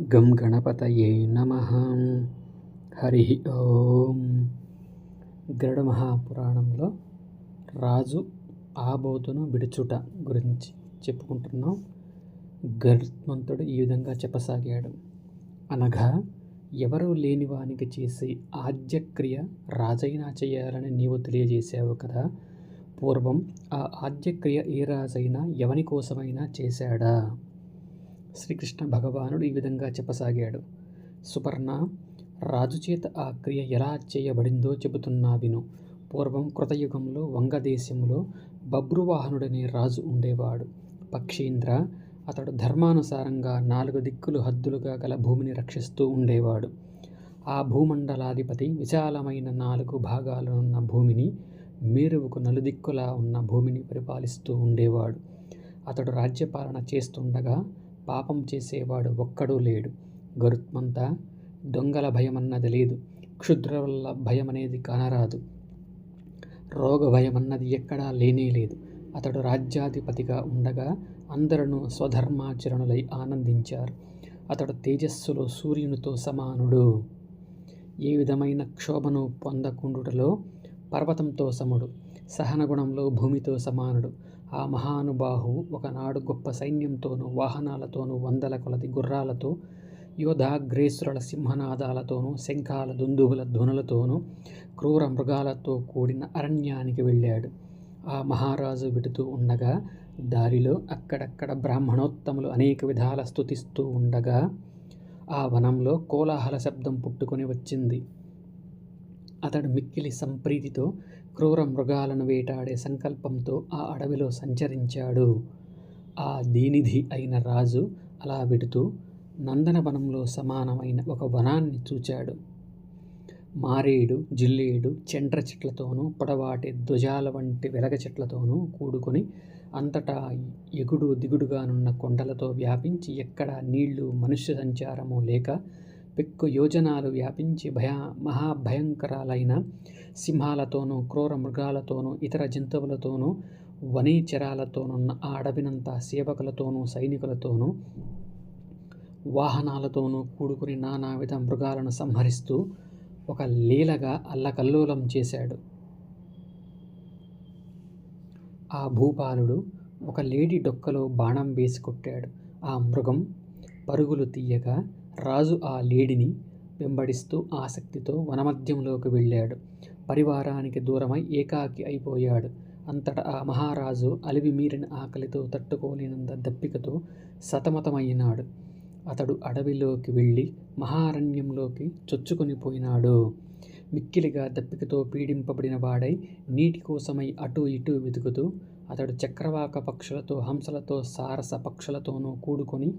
గం గణపతయే నమ. హరి ఓం. గరుడ మహాపురాణంలో రాజు ఆబోతును విడుచుట గురించి చెప్పుకుంటున్నాం. గరుత్మంతుడు ఈ విధంగా చెప్పసాగాడు. అనగా ఎవరూ లేని వానికి చేసే ఆద్యక్రియ రాజైనా చేయాలని నీవు తెలియజేశావు కదా. పూర్వం ఆ ఆద్యక్రియ ఏ రాజైనా ఎవని కోసమైనా చేశాడా? శ్రీకృష్ణ భగవానుడు ఈ విధంగా చెప్పసాగాడు. సుపర్ణ రాజు చేత ఆ క్రియ ఎలా చేయబడిందో చెబుతున్నా విను. పూర్వం కృతయుగంలో వంగదేశంలో బబ్రువాహనుడనే రాజు ఉండేవాడు. పక్షీంద్ర అతడు ధర్మానుసారంగా నాలుగు దిక్కులు హద్దులుగా గల భూమిని రక్షిస్తూ ఉండేవాడు. ఆ భూమండలాధిపతి విశాలమైన నాలుగు భాగాలున్న భూమిని మేరువుకు నలుదిక్కులా ఉన్న భూమిని పరిపాలిస్తూ ఉండేవాడు. అతడు రాజ్యపాలన చేస్తుండగా పాపం చేసేవాడు ఒక్కడూ లేడు. గరుత్మంతా దొంగల భయమన్నది లేదు. క్షుద్రవల్ల భయమనేది కనరాదు. కానరాదు రోగ భయమన్నది ఎక్కడా లేనే లేదు. అతడు రాజ్యాధిపతిగా ఉండగా అందరూ స్వధర్మాచరణలై ఆనందించారు. అతడు తేజస్సులో సూర్యునితో సమానుడు. ఏ విధమైన క్షోభను పొందకుండుటలో పర్వతంతో సముడు సహనగుణంలో భూమితో సమానుడు. ఆ మహానుబాహువు ఒకనాడు గొప్ప సైన్యంతోనూ వాహనాలతోనూ వందల కొలది గుర్రాలతో యోధాగ్రేసురుల సింహనాదాలతోనూ శంఖాల దుందువుల ధ్వనులతోనూ క్రూర మృగాలతో కూడిన అరణ్యానికి వెళ్ళాడు. ఆ మహారాజు విడుతూ ఉండగా దారిలో అక్కడక్కడ బ్రాహ్మణోత్తములు అనేక విధాల స్థుతిస్తూ ఉండగా ఆ వనంలో కోలాహల శబ్దం పుట్టుకొని వచ్చింది. అతడు మిక్కిలి సంప్రీతితో క్రూర మృగాలను వేటాడే సంకల్పంతో ఆ అడవిలో సంచరించాడు. ఆ దీనిధి అయిన రాజు అలా విడుతూ నందనవనంలో సమానమైన ఒక వనాన్ని చూచాడు. మారేడు జిల్లేడు చెండ్ర చెట్లతోనూ పొడవాటి ధ్వజాల వంటి వెలగ చెట్లతోనూ కూడుకొని అంతటా ఎగుడు దిగుడుగానున్న కొండలతో వ్యాపించి ఎక్కడ నీళ్ళు మనుష్య సంచారము లేక పెక్కు యోజనాలు వ్యాపించి భయ మహాభయంకరాలైన సింహాలతోనూ క్రూర మృగాలతోనూ ఇతర జంతువులతోనూ వనీచరాలతోనున్న ఆ అడవినంతా సేవకులతోనూ సైనికులతోనూ వాహనాలతోనూ కూడుకుని నానావిధ మృగాలను సంహరిస్తూ ఒక లీలగా అల్లకల్లోలం చేశాడు. ఆ భూపాలుడు ఒక లేడి డొక్కలో బాణం వేసి కొట్టాడు. ఆ మృగం పరుగులు తీయగా రాజు ఆ లేడిని వెంబడిస్తూ ఆసక్తితో వనమధ్యంలోకి వెళ్ళాడు. పరివారానికి దూరమై ఏకాకి అయిపోయాడు. అంతటా ఆ మహారాజు అలివి మీరిన ఆకలితో తట్టుకోలేనంత దప్పికతో సతమతమైనాడు. అతడు అడవిలోకి వెళ్ళి మహారణ్యంలోకి చొచ్చుకొని పోయినాడు. మిక్కిలిగా దప్పికతో పీడింపబడిన వాడై నీటి కోసమై అటు ఇటు వెతుకుతూ అతడు చక్రవాక పక్షులతో హంసలతో సారస పక్షులతోనూ కూడుకొని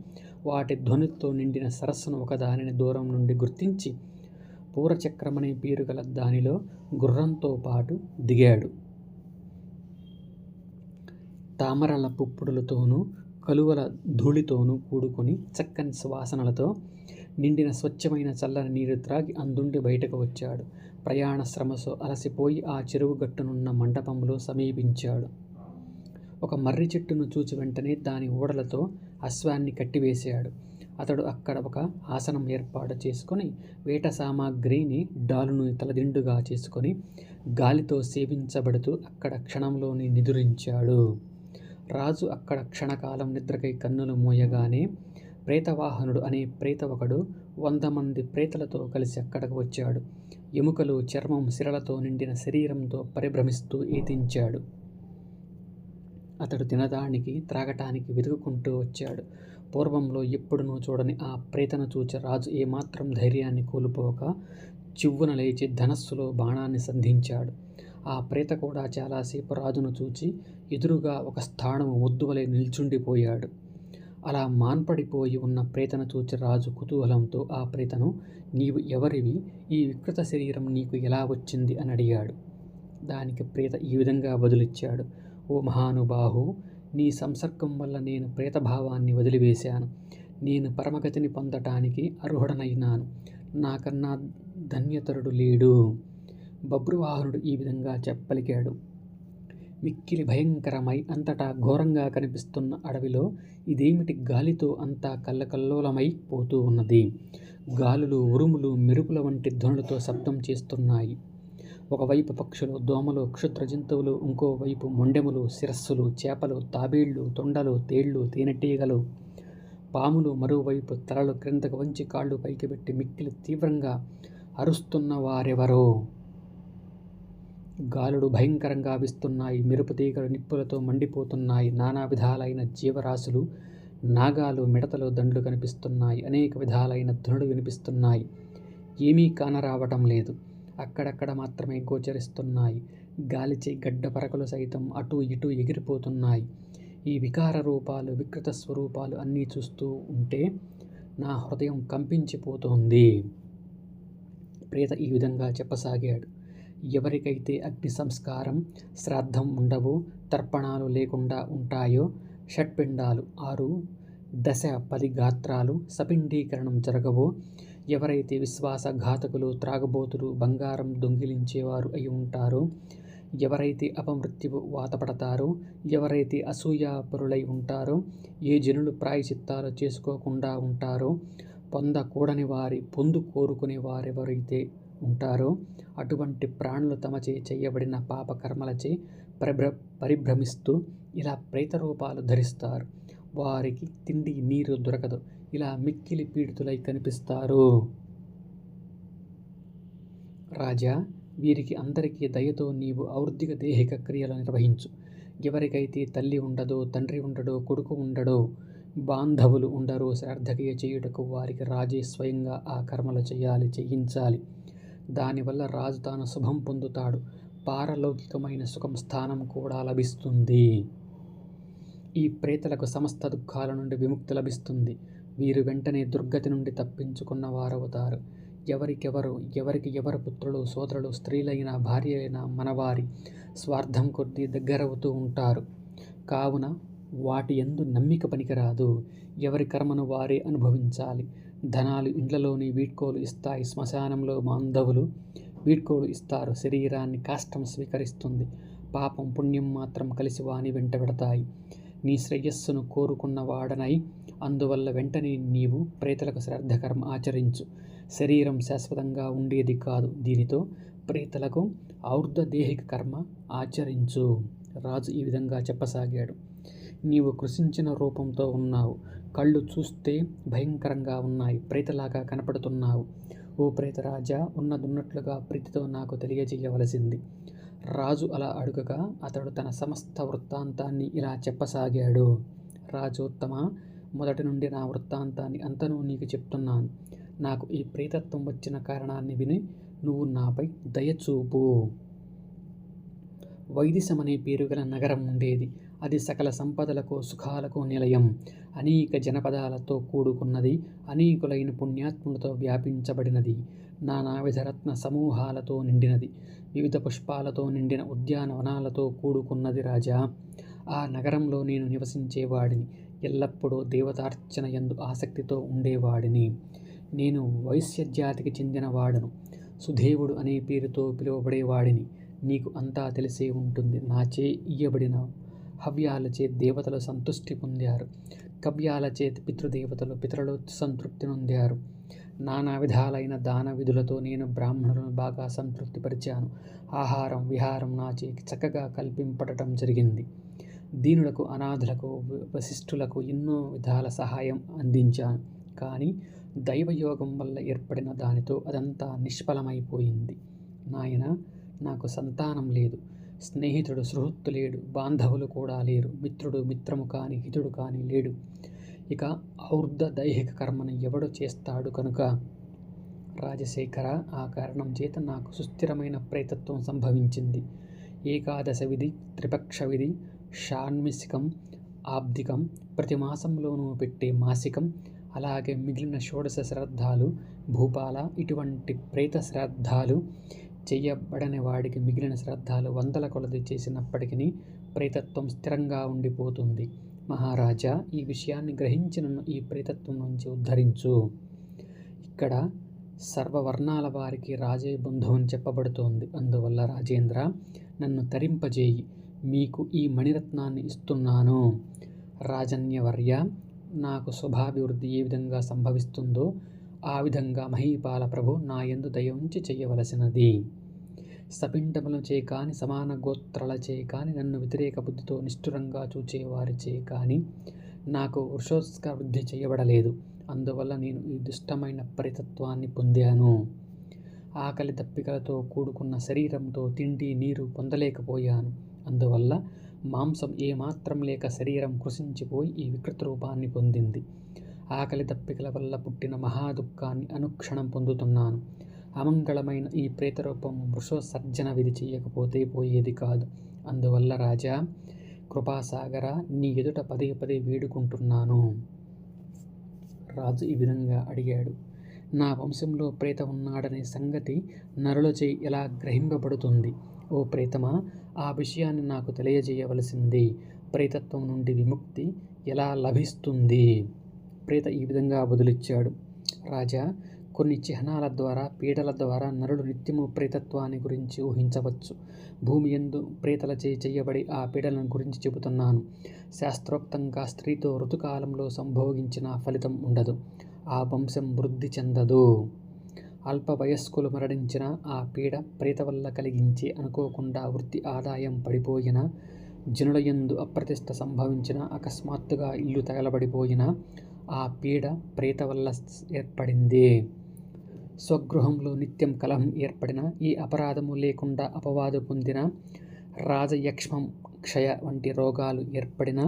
వాటి ధ్వనితో నిండిన సరస్సును ఒకదానిని దూరం నుండి గుర్తించి పూరచక్రమనే పేరు గల దానిలో గుర్రంతో పాటు దిగాడు. తామరల పుప్పుడులతోనూ కలువల ధూళితోనూ కూడుకొని చక్కని సువాసనలతో నిండిన స్వచ్ఛమైన చల్లని నీరు త్రాగి అందుండి బయటకు వచ్చాడు. ప్రయాణ శ్రమతో అలసిపోయి ఆ చెరువు గట్టునున్న మండపంలో సమీపించాడు. ఒక మర్రి చెట్టును చూచి వెంటనే దాని ఓడలతో అశ్వాన్ని కట్టివేశాడు. అతడు అక్కడ ఒక ఆసనం ఏర్పాటు చేసుకొని వేట సామాగ్రిని డాలును తలదిండుగా చేసుకొని గాలితో సేవించబడుతూ అక్కడ క్షణంలోని నిదురించాడు. రాజు అక్కడ క్షణకాలం నిద్రకై కన్నులు మోయగానే ప్రేతవాహనుడు అనే ప్రేత ఒకడు వంద మంది ప్రేతలతో కలిసి అక్కడకు వచ్చాడు. ఎముకలు చర్మం సిరలతో నిండిన శరీరంతో పరిభ్రమిస్తూ ఈతించాడు అతడు తినడానికి త్రాగటానికి వెతుకుంటూ వచ్చాడు. పూర్వంలో ఎప్పుడునూ చూడని ఆ ప్రేతను చూచి రాజు ఏమాత్రం ధైర్యాన్ని కోల్పోక చివ్వున లేచి ధనస్సులో బాణాన్ని సంధించాడు. ఆ ప్రేత కూడా చాలాసేపు రాజును చూచి ఎదురుగా ఒక స్థానము ముద్దువలే నిల్చుండిపోయాడు. అలా మాన్పడిపోయి ఉన్న ప్రేతను చూచి రాజు కుతూహలంతో ఆ ప్రేతను నీవు ఎవరివి? ఈ వికృత శరీరం నీకు ఎలా వచ్చింది? అని అడిగాడు. దానికి ప్రేత ఈ విధంగా బదులిచ్చాడు. ఓ మహానుబాహు నీ సంసర్గం వల్ల నేను ప్రేతభావాన్ని వదిలివేశాను. నేను పరమగతిని పొందటానికి అర్హుడనైనాను. నాకన్నా ధన్యతరుడు లేడు. బబ్రువాహనుడు ఈ విధంగా చెప్పలికాడు. మిక్కిలి భయంకరమై అంతటా ఘోరంగా కనిపిస్తున్న అడవిలో ఇదేమిటి గాలితో అంతా కల్లకల్లోలమై పోతూ ఉన్నది? గాలులు ఉరుములు మెరుపుల వంటి ధ్వనులతో శబ్దం చేస్తున్నాయి. ఒకవైపు పక్షులు దోమలు క్షుద్ర జంతువులు ఇంకోవైపు మొండెములు శిరస్సులు చేపలు తాబేళ్ళు తొండలు తేళ్ళు తేనెటీగలు. పాములు మరోవైపు తలలు క్రిందకు వంచి కాళ్ళు పైకి పెట్టి మిక్కిలి తీవ్రంగా అరుస్తున్న వారెవరో? గాలుడు భయంకరంగా విస్తున్నాయి. మెరుపు తీగలు నిప్పులతో మండిపోతున్నాయి. నానా విధాలైన జీవరాశులు నాగాలు మిడతలు దండ్లు కనిపిస్తున్నాయి. అనేక విధాలైన ధ్వనులు వినిపిస్తున్నాయి. ఏమీ కానరావటం లేదు. అక్కడక్కడ మాత్రమే గోచరిస్తున్నాయి. గాలిచే గడ్డ పరకలు సైతం అటు ఇటు ఎగిరిపోతున్నాయి. ఈ వికార రూపాలు వికృత స్వరూపాలు అన్నీ చూస్తూ ఉంటే నా హృదయం కంపించిపోతోంది. ప్రేత ఈ విధంగా చెప్పసాగాడు. ఎవరికైతే అగ్ని సంస్కారం శ్రాద్ధం ఉండవో తర్పణాలు లేకుండా ఉంటాయో షట్పిండాలు ఆరు దశ పది గాత్రాలు సపిండీకరణం జరగవో ఎవరైతే విశ్వాసఘాతకులు త్రాగబోతులు బంగారం దొంగిలించేవారు అయి ఉంటారో ఎవరైతే అపమృత్యువు వాతపడతారో ఎవరైతే అసూయాపరులై ఉంటారో ఏ జనులు ప్రాయచిత్తాలు చేసుకోకుండా ఉంటారో పొందకూడని వారి పొందు కోరుకునే వారెవరైతే ఉంటారో అటువంటి ప్రాణులు తమచే చేయబడిన పాపకర్మలచే పరిభ్ర పరిభ్రమిస్తూ ఇలా ప్రేత రూపాలు ధరిస్తారు. వారికి తిండి నీరు దొరకదు. ఇలా మిక్కిలి పీడితులై కనిపిస్తారు. రాజా వీరికి అందరికీ దయతో నీవు ఔర్ధిక దేహిక క్రియలు నిర్వహించు. ఎవరికైతే తల్లి ఉండదో తండ్రి ఉండడో కొడుకు ఉండడో బాంధవులు ఉండరో శ్రాద్ధక్రియ చేయుటకు వారికి రాజే స్వయంగా ఆ కర్మలు చేయాలి చేయించాలి. దానివల్ల రాజు తాను శుభం పొందుతాడు. పారలౌకికమైన సుఖం స్థానం కూడా లభిస్తుంది. ఈ ప్రేతలకు సమస్త దుఃఖాల నుండి విముక్తి లభిస్తుంది. వీరు వెంటనే దుర్గతి నుండి తప్పించుకున్న వారవుతారు. ఎవరికెవరు ఎవరికి ఎవరు పుత్రులు సోదరులు స్త్రీలైన భార్య అయిన మనవారి స్వార్థం కొద్దీ దగ్గరవుతూ ఉంటారు. కావున వాటి ఎందు నమ్మిక పనికిరాదు. ఎవరి కర్మను వారే అనుభవించాలి. ధనాలు ఇండ్లలోని వీడ్కోలు ఇస్తాయి. శ్మశానంలో మాంధవులు వీడ్కోలు ఇస్తారు. శరీరాన్ని కాష్టం స్వీకరిస్తుంది. పాపం పుణ్యం మాత్రం కలిసి వాని వెంట పెడతాయి. నీ శ్రేయస్సును కోరుకున్న వాడనై అందువల్ల వెంటనే నీవు ప్రేతలకు శ్రద్ధకర్మ ఆచరించు. శరీరం శాశ్వతంగా ఉండేది కాదు. దీనితో ప్రేతలకు ఔర్ధదేహిక కర్మ ఆచరించు. రాజు ఈ విధంగా చెప్పసాగాడు. నీవు కృషించిన రూపంతో ఉన్నావు. కళ్ళు చూస్తే భయంకరంగా ఉన్నాయి. ప్రేతలాగా కనపడుతున్నావు. ఓ ప్రేతరాజా ఉన్నదున్నట్లుగా ప్రీతితో నాకు తెలియజేయవలసింది. రాజు అలా అడుగగా అతడు తన సమస్త వృత్తాంతాన్ని ఇలా చెప్పసాగాడు. రాజోత్తమ మొదటి నుండి నా వృత్తాంతాన్ని అంతను నీకు చెప్తున్నాను. నాకు ఈ ప్రేతత్వం వచ్చిన కారణాన్ని విని నువ్వు నాపై దయచూపు వైదిశమనే పేరు గల నగరం ఉండేది. అది సకల సంపదలకు సుఖాలకు నిలయం. అనేక జనపదాలతో కూడుకున్నది అనేకులైన పుణ్యాత్ములతో వ్యాపించబడినది. నానావిధ రత్న సమూహాలతో నిండినది వివిధ పుష్పాలతో నిండిన ఉద్యానవనాలతో కూడుకున్నది రాజా. ఆ నగరంలో నేను నివసించేవాడిని ఎల్లప్పుడూ దేవతార్చన ఎందు ఆసక్తితో ఉండేవాడిని. నేను వైశ్య జాతికి చెందినవాడను సుదేవుడు అనే పేరుతో పిలువబడేవాడిని. నీకు అంతా తెలిసే ఉంటుంది నాచే ఇయ్యబడిన హవ్యాలచే దేవతలు సంతృష్టి పొందారు. కవ్యాలచే పితృదేవతలు పితరులు సంతృప్తి నొందారు. నానా విధాలైన దాన విధులతో నేను బ్రాహ్మణులను బాగా సంతృప్తిపరిచాను. ఆహారం విహారం నాచి చక్కగా కల్పింపడటం జరిగింది. దీనులకు అనాథులకు వశిష్ఠులకు ఎన్నో విధాల సహాయం అందించాను. కానీ దైవయోగం వల్ల ఏర్పడిన దానితో అదంతా నిష్ఫలమైపోయింది. నాయన నాకు సంతానం లేదు. స్నేహితుడు సుహృత్తు లేడు బాంధవులు కూడా లేరు మిత్రుడు మిత్రము కాని హితుడు కాని లేడు. ఇక ఔర్ధ దైహిక కర్మను ఎవడు చేస్తాడు కనుక? రాజశేఖర ఆ కారణం చేత నాకు సుస్థిరమైన ప్రేతత్వం సంభవించింది. ఏకాదశ విధి త్రిపక్ష విధి షాణ్మిసికం ఆబ్దికం ప్రతి మాసంలోనూ పెట్టే మాసికం అలాగే మిగిలిన షోడశ శ్రాద్ధాలు భూపాల ఇటువంటి ప్రేత శ్రాద్ధాలు చెయ్యబడని వాడికి మిగిలిన శ్రద్ధలు వందల కొలది చేసినప్పటికీ ప్రేతత్వం స్థిరంగా ఉండిపోతుంది. మహారాజా ఈ విషయాన్ని గ్రహించి నన్ను ఈ ప్రేతత్వం నుంచి ఉద్ధరించు. ఇక్కడ సర్వవర్ణాల వారికి రాజే బంధువు అని చెప్పబడుతోంది. అందువల్ల రాజేంద్ర నన్ను తరింపజేయి. మీకు ఈ మణిరత్నాన్ని ఇస్తున్నాను. రాజన్యవర్య నాకు శుభాభివృద్ధి ఏ విధంగా సంభవిస్తుందో ఆ విధంగా మహీపాల ప్రభు నా ఎందు దయ ఉంచి చేయవలసినది. సపిండములచే కాని సమాన గోత్రలచే కాని నన్ను వ్యతిరేక బుద్ధితో నిష్ఠురంగా చూచేవారిచే కాని నాకు వృషోత్స్క వృద్ధి చేయబడలేదు. అందువల్ల నేను ఈ దుష్టమైన పరితత్వాన్ని పొందాను. ఆకలి దప్పికలతో కూడుకున్న శరీరంతో తిండి నీరు పొందలేకపోయాను. అందువల్ల మాంసం ఏమాత్రం లేక శరీరం కృషించిపోయి ఈ వికృత రూపాన్ని పొందింది. ఆకలి దప్పికల వల్ల పుట్టిన మహాదుఃఖాన్ని అనుక్షణం పొందుతున్నాను. అమంగళమైన ఈ ప్రేతరూపం వృషోసర్జన విధి చేయకపోతే పోయేది కాదు. అందువల్ల రాజా కృపాసాగర నీ ఎదుట పదే పదే వేడుకుంటున్నాను. రాజు ఈ విధంగా అడిగాడు. నా వంశంలో ప్రేత ఉన్నాడనే సంగతి నరులచే ఎలా గ్రహింపబడుతుంది? ఓ ప్రేతమా ఆ విషయాన్ని నాకు తెలియజేయవలసింది. ప్రేతత్వం నుండి విముక్తి ఎలా లభిస్తుంది? ప్రేత ఈ విధంగా బదులిచ్చాడు. రాజా కొన్ని చిహ్నాల ద్వారా పీడల ద్వారా నరుడు నిత్యము ప్రేతత్వాన్ని గురించి ఊహించవచ్చు. భూమి ఎందు ప్రేతలచే చేయబడి ఆ పీడలను గురించి చెబుతున్నాను. శాస్త్రోక్తంగా స్త్రీతో ఋతుకాలంలో సంభోగించిన ఫలితం ఉండదు. ఆ వంశం వృద్ధి చెందదు. అల్ప వయస్కులు మరణించిన ఆ పీడ ప్రేత వల్ల కలిగించి అనుకోకుండా వృత్తి ఆదాయం పడిపోయిన జనుల యందు అప్రతిష్ట సంభవించిన అకస్మాత్తుగా ఇల్లు తగలబడిపోయిన ఆ పీడ ప్రేత వల్ల ఏర్పడింది. స్వగృహంలో నిత్యం కలహం ఏర్పడిన ఈ అపరాధము లేకుండా అపవాదు పొందిన రాజయక్ష్మం క్షయ వంటి రోగాలు ఏర్పడిన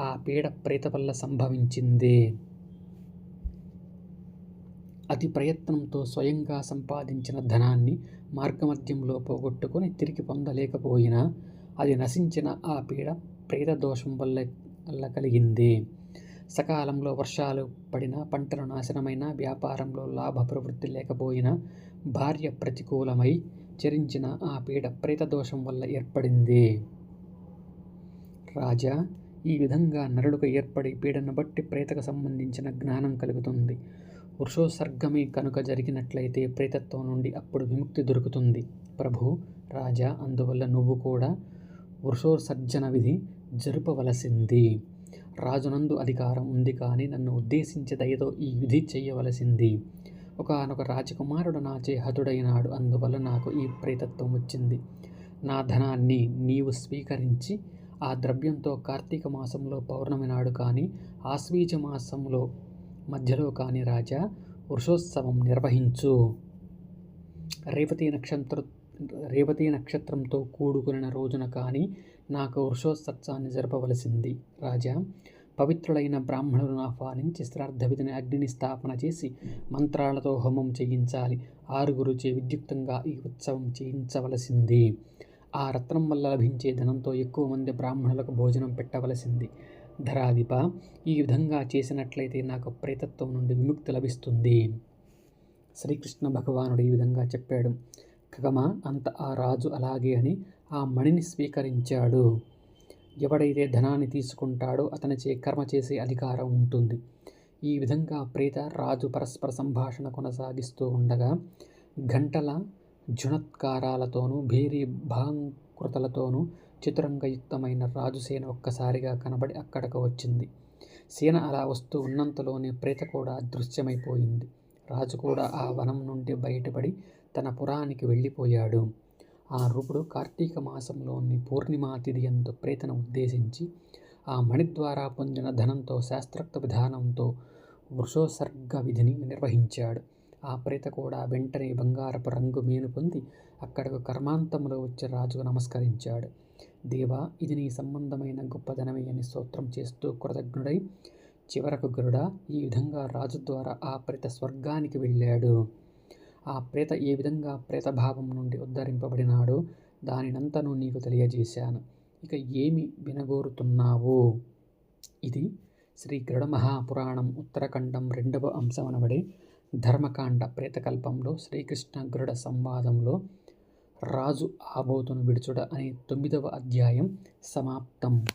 ఆ పీడ ప్రేత వల్ల సంభవించింది. అతి ప్రయత్నంతో స్వయంగా సంపాదించిన ధనాన్ని మార్గమధ్యంలో పోగొట్టుకొని తిరిగి పొందలేకపోయినా అది నశించిన ఆ పీడ ప్రేత దోషం వల్ల వల్ల కలిగింది. సకాలంలో వర్షాలు పడిన పంటలు నాశనమైన వ్యాపారంలో లాభ ప్రవృత్తి లేకపోయినా భార్య ప్రతికూలమై చరించిన ఆ పీడ ప్రేత దోషం వల్ల ఏర్పడింది. రాజా ఈ విధంగా నరుడుకు ఏర్పడి పీడను బట్టి ప్రేతకు సంబంధించిన జ్ఞానం కలుగుతుంది. వృషోసర్గమే కనుక జరిగినట్లయితే ప్రేతత్వం నుండి అప్పుడు విముక్తి దొరుకుతుంది. ప్రభు రాజా అందువల్ల నువ్వు కూడా వృషోసర్జన విధి జరుపవలసింది. రాజునందు అధికారం ఉంది కానీ నన్ను ఉద్దేశించి దయతో ఈ విధి చేయవలసింది. ఒకనొక రాజకుమారుడు నాచే హతుడైనాడు. అందువల్ల నాకు ఈ ప్రేతత్వం వచ్చింది. నా ధనాన్ని నీవు స్వీకరించి ఆ ద్రవ్యంతో కార్తీక మాసంలో పౌర్ణమి నాడు కానీ ఆశ్వీజ మాసంలో మధ్యలో కానీ రాజా వృషోత్సవం నిర్వహించు. రేవతి నక్షత్ర రేవతి నక్షత్రంతో కూడుకున్న రోజున కానీ నాకు వృషోత్సవాన్ని జరపవలసింది. రాజా పవిత్రులైన బ్రాహ్మణులను ఆహ్వానించి శ్రాద్ధ విధిని అగ్నిని స్థాపన చేసి మంత్రాలతో హోమం చేయించాలి. ఆరుగురు చే విద్యుక్తంగా ఈ ఉత్సవం చేయించవలసింది. ఆ రత్నం వల్ల లభించే ధనంతో ఎక్కువ మంది బ్రాహ్మణులకు భోజనం పెట్టవలసింది. ధరాధిప ఈ విధంగా చేసినట్లయితే నాకు ప్రేతత్వం నుండి విముక్తి లభిస్తుంది. శ్రీకృష్ణ భగవానుడు ఈ విధంగా చెప్పాడు. ఖగమ అంత ఆ రాజు అలాగే అని ఆ మణిని స్వీకరించాడు. ఎవడైతే ధనాన్ని తీసుకుంటాడో అతనిచే కర్మ చేసే అధికారం ఉంటుంది. ఈ విధంగా ప్రేత రాజు పరస్పర సంభాషణ కొనసాగిస్తూ ఉండగా గంటల జుణత్కారాలతోనూ భేరీ భాంకృతలతోనూ చతురంగయుక్తమైన రాజుసేన ఒక్కసారిగా కనబడి అక్కడకు వచ్చింది. సేన అలా వస్తూ ఉన్నంతలోనే ప్రేత కూడా దృశ్యమైపోయింది రాజు కూడా ఆ వనం నుండి బయటపడి తన పురానికి వెళ్ళిపోయాడు. ఆ నృపుడు కార్తీక మాసంలోని పూర్ణిమా తిథియంతో ప్రేతను ఉద్దేశించి ఆ మణి ద్వారా పొందిన ధనంతో శాస్త్రోక్త విధానంతో వృషోసర్గ విధిని నిర్వహించాడు. ఆ ప్రేత కూడా వెంటనే బంగారపు రంగు మేను పొంది అక్కడకు కర్మాంతంలో వచ్చి రాజుకు నమస్కరించాడు. దేవా ఇది నీ సంబంధమైన గొప్పదనమే అని స్తోత్రం చేస్తూ కృతజ్ఞుడై చివరకు గరుడ ఈ విధంగా రాజు ద్వారా ఆ ప్రేత స్వర్గానికి వెళ్ళాడు. ఆ ప్రేత ఏ విధంగా ప్రేతభావం నుండి ఉద్ధరింపబడినాడో దానినంతను నీకు తెలియజేశాను. ఇక ఏమి వినగోరుతున్నావు? ఇది శ్రీ గరుడ మహాపురాణం ఉత్తరఖండం రెండవ అంశం అనబడే ధర్మకాండ ప్రేతకల్పంలో శ్రీకృష్ణ గరుడ సంవాదంలో రాజు ఆబోతును విడుచుడ అనే తొమ్మిదవ అధ్యాయం సమాప్తం.